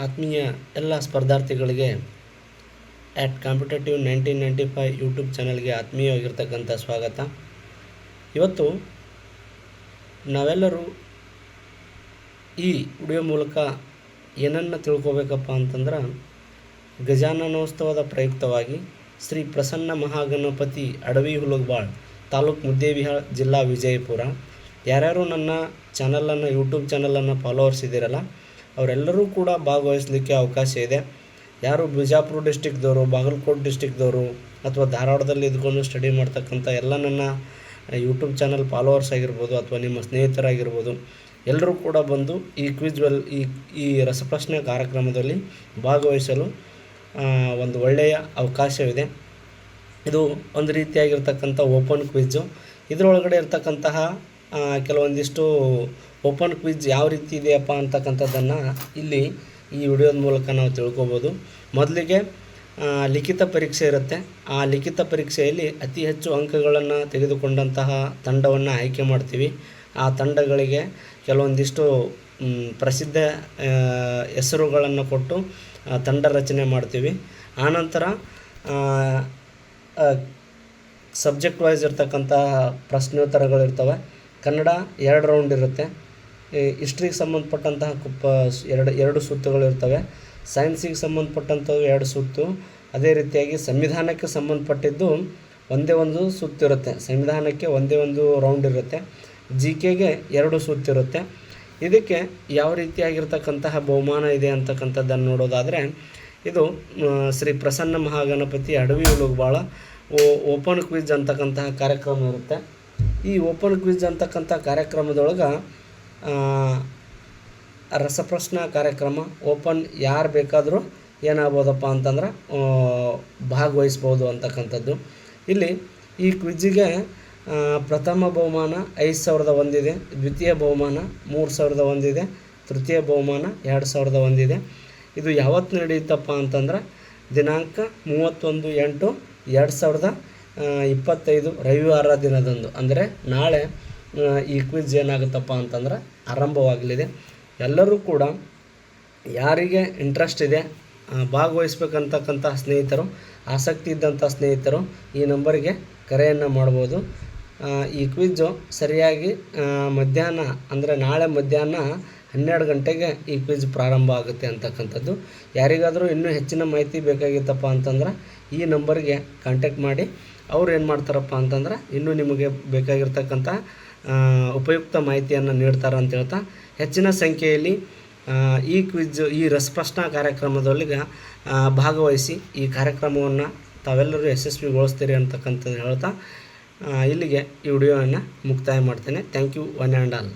ಆತ್ಮೀಯ ಎಲ್ಲ ಸ್ಪರ್ಧಾರ್ಥಿಗಳಿಗೆ at competitive nineteen ninety five YouTube ಚಾನಲ್ಗೆ ಆತ್ಮೀಯವಾಗಿರ್ತಕ್ಕಂಥ ಸ್ವಾಗತ. ಇವತ್ತು ನಾವೆಲ್ಲರೂ ಈ ವಿಡಿಯೋ ಮೂಲಕ ಏನನ್ನು ತಿಳ್ಕೊಬೇಕಪ್ಪ ಅಂತಂದ್ರೆ ಗಜಾನನೋತ್ಸವದ ಪ್ರಯುಕ್ತವಾಗಿ ಶ್ರೀ ಪ್ರಸನ್ನ ಮಹಾಗಣಪತಿ ಅಡವಿ ಹುಲಗಬಾಳ್, ತಾಲೂಕು ಮುದ್ದೇವಿಹಾಳ್, ಜಿಲ್ಲಾ ವಿಜಯಪುರ. ಯಾರ್ಯಾರು ನನ್ನ ಚಾನಲನ್ನು ಯೂಟ್ಯೂಬ್ ಚಾನಲನ್ನು ಫಾಲೋವರ್ಸ್ ಇದ್ದೀರಲ್ಲ ಅವರೆಲ್ಲರೂ ಕೂಡ ಭಾಗವಹಿಸಲಿಕ್ಕೆ ಅವಕಾಶ ಇದೆ. ಯಾರು ಬಿಜಾಪುರ ಡಿಸ್ಟಿಕ್ದವರು, ಬಾಗಲಕೋಟೆ ಡಿಸ್ಟಿಕ್ದವರು ಅಥವಾ ಧಾರವಾಡದಲ್ಲಿ ಇದ್ಕೊಂಡು ಸ್ಟಡಿ ಮಾಡ್ತಕ್ಕಂಥ ಎಲ್ಲ ನನ್ನ ಯೂಟ್ಯೂಬ್ ಚಾನಲ್ ಫಾಲೋವರ್ಸ್ ಆಗಿರ್ಬೋದು ಅಥವಾ ನಿಮ್ಮ ಸ್ನೇಹಿತರಾಗಿರ್ಬೋದು, ಎಲ್ಲರೂ ಕೂಡ ಬಂದು ಈ ಕ್ವಿಜ್ ವೆಲ್, ಈ ಈ ರಸಪ್ರಶ್ನೆ ಕಾರ್ಯಕ್ರಮದಲ್ಲಿ ಭಾಗವಹಿಸಲು ಒಂದು ಒಳ್ಳೆಯ ಅವಕಾಶವಿದೆ. ಇದು ಒಂದು ರೀತಿಯಾಗಿರ್ತಕ್ಕಂಥ ಓಪನ್ ಕ್ವಿಜ್ಜು ಇದರೊಳಗಡೆ ಇರ್ತಕ್ಕಂತಹ ಕೆಲವೊಂದಿಷ್ಟು ಓಪನ್ ಕ್ವಿಜ್ ಯಾವ ರೀತಿ ಇದೆಯಪ್ಪ ಅಂತಕ್ಕಂಥದ್ದನ್ನು ಇಲ್ಲಿ ಈ ವಿಡಿಯೋದ ಮೂಲಕ ನಾವು ತಿಳ್ಕೊಬೋದು. ಮೊದಲಿಗೆ ಲಿಖಿತ ಪರೀಕ್ಷೆ ಇರುತ್ತೆ. ಆ ಲಿಖಿತ ಪರೀಕ್ಷೆಯಲ್ಲಿ ಅತಿ ಹೆಚ್ಚು ಅಂಕಗಳನ್ನು ತೆಗೆದುಕೊಂಡಂತಹ ತಂಡವನ್ನು ಆಯ್ಕೆ ಮಾಡ್ತೀವಿ. ಆ ತಂಡಗಳಿಗೆ ಕೆಲವೊಂದಿಷ್ಟು ಪ್ರಸಿದ್ಧ ಹೆಸರುಗಳನ್ನು ಕೊಟ್ಟು ತಂಡ ರಚನೆ ಮಾಡ್ತೀವಿ. ಆನಂತರ ಸಬ್ಜೆಕ್ಟ್ ವೈಸ್ ಇರ್ತಕ್ಕಂತಹ ಪ್ರಶ್ನೋತ್ತರಗಳಿರ್ತವೆ. ಕನ್ನಡ ಎರಡು ರೌಂಡ್ ಇರುತ್ತೆ. ಹಿಸ್ಟ್ರಿಗೆ ಸಂಬಂಧಪಟ್ಟಂತಹ ಕುಪ್ಪ ಎರಡು ಎರಡು ಸುತ್ತುಗಳಿರ್ತವೆ ಸೈನ್ಸಿಗೆ ಸಂಬಂಧಪಟ್ಟಂಥವು ಎರಡು ಸುತ್ತು. ಅದೇ ರೀತಿಯಾಗಿ ಸಂವಿಧಾನಕ್ಕೆ ಸಂಬಂಧಪಟ್ಟಿದ್ದು ಒಂದೇ ಒಂದು ಸುತ್ತಿರುತ್ತೆ. ಸಂವಿಧಾನಕ್ಕೆ ಒಂದೇ ಒಂದು ರೌಂಡ್ ಇರುತ್ತೆ. ಜಿ ಕೆಗೆ ಎರಡು ಸುತ್ತಿರುತ್ತೆ. ಇದಕ್ಕೆ ಯಾವ ರೀತಿಯಾಗಿರ್ತಕ್ಕಂತಹ ಬಹುಮಾನ ಇದೆ ಅಂತಕ್ಕಂಥದ್ದನ್ನು ನೋಡೋದಾದರೆ, ಇದು ಶ್ರೀ ಪ್ರಸನ್ನ ಮಹಾಗಣಪತಿ ಅಡವಿ ಭಾಳ ಓಪನ್ ಕ್ವಿಜ್ ಅಂತಕ್ಕಂತಹ ಕಾರ್ಯಕ್ರಮ ಇರುತ್ತೆ. ಈ ಓಪನ್ ಕ್ವಿಜ್ ಅಂತಕ್ಕಂಥ ಕಾರ್ಯಕ್ರಮದೊಳಗೆ ರಸಪ್ರಶ್ನ ಕಾರ್ಯಕ್ರಮ, ಓಪನ್ ಯಾರು ಬೇಕಾದರೂ ಏನಾಗ್ಬೋದಪ್ಪ ಅಂತಂದ್ರೆ ಭಾಗವಹಿಸ್ಬೋದು ಅಂತಕ್ಕಂಥದ್ದು. ಇಲ್ಲಿ ಈ ಕ್ವಿಜ್ಜಿಗೆ ಪ್ರಥಮ ಬಹುಮಾನ ಐದು ಸಾವಿರದ ಒಂದಿದೆ, ದ್ವಿತೀಯ ಬಹುಮಾನ ಮೂರು ಸಾವಿರದ ಒಂದಿದೆ, ತೃತೀಯ ಬಹುಮಾನ ಎರಡು ಸಾವಿರದ ಒಂದಿದೆ. ಇದು ಯಾವತ್ತು ನಡೆಯುತ್ತಪ್ಪ ಅಂತಂದ್ರೆ, ದಿನಾಂಕ ಮೂವತ್ತೊಂದು ಎಂಟು ಎರಡು ಸಾವಿರದ ಇಪ್ಪತ್ತೈದು ರವಿವಾರ ದಿನದಂದು. ಅಂದರೆ ನಾಳೆ ಈ ಕ್ವಿಜ್ ಏನಾಗುತ್ತಪ್ಪ ಅಂತಂದ್ರೆ ಆರಂಭವಾಗಲಿದೆ. ಎಲ್ಲರೂ ಕೂಡ ಯಾರಿಗೆ ಇಂಟ್ರೆಸ್ಟ್ ಇದೆ ಭಾಗವಹಿಸ್ಬೇಕಂತಕ್ಕಂಥ ಸ್ನೇಹಿತರು, ಆಸಕ್ತಿ ಇದ್ದಂಥ ಸ್ನೇಹಿತರು ಈ ನಂಬರಿಗೆ ಕರೆಯನ್ನು ಮಾಡ್ಬೋದು. ಈ ಕ್ವಿಜ್ಜು ಸರಿಯಾಗಿ ಮಧ್ಯಾಹ್ನ, ಅಂದರೆ ನಾಳೆ ಮಧ್ಯಾಹ್ನ ಹನ್ನೆರಡು ಗಂಟೆಗೆ ಈ ಕ್ವಿಜ್ ಪ್ರಾರಂಭ ಆಗುತ್ತೆ ಅಂತಕ್ಕಂಥದ್ದು. ಯಾರಿಗಾದರೂ ಇನ್ನೂ ಹೆಚ್ಚಿನ ಮಾಹಿತಿ ಬೇಕಾಗಿತ್ತಪ್ಪ ಅಂತಂದ್ರೆ ಈ ನಂಬರ್ಗೆ ಕಾಂಟ್ಯಾಕ್ಟ್ ಮಾಡಿ. ಅವ್ರು ಏನು ಮಾಡ್ತಾರಪ್ಪ ಅಂತಂದ್ರೆ ಇನ್ನೂ ನಿಮಗೆ ಬೇಕಾಗಿರ್ತಕ್ಕಂಥ ಉಪಯುಕ್ತ ಮಾಹಿತಿಯನ್ನು ನೀಡ್ತಾರೆ ಅಂತ ಹೇಳ್ತಾ, ಹೆಚ್ಚಿನ ಸಂಖ್ಯೆಯಲ್ಲಿ ಈ ಕ್ವಿಜ್ ಈ ರಸಪ್ರಶ್ನಾ ಕಾರ್ಯಕ್ರಮದೊಳಗೆ ಭಾಗವಹಿಸಿ ಈ ಕಾರ್ಯಕ್ರಮವನ್ನು ತಾವೆಲ್ಲರೂ ಯಶಸ್ವಿಗೊಳಿಸ್ತೀರಿ ಅಂತಕ್ಕಂಥದ್ದು ಹೇಳ್ತಾ ಇಲ್ಲಿಗೆ ಈ ವಿಡಿಯೋವನ್ನು ಮುಕ್ತಾಯ ಮಾಡ್ತೇನೆ. Thank you one and all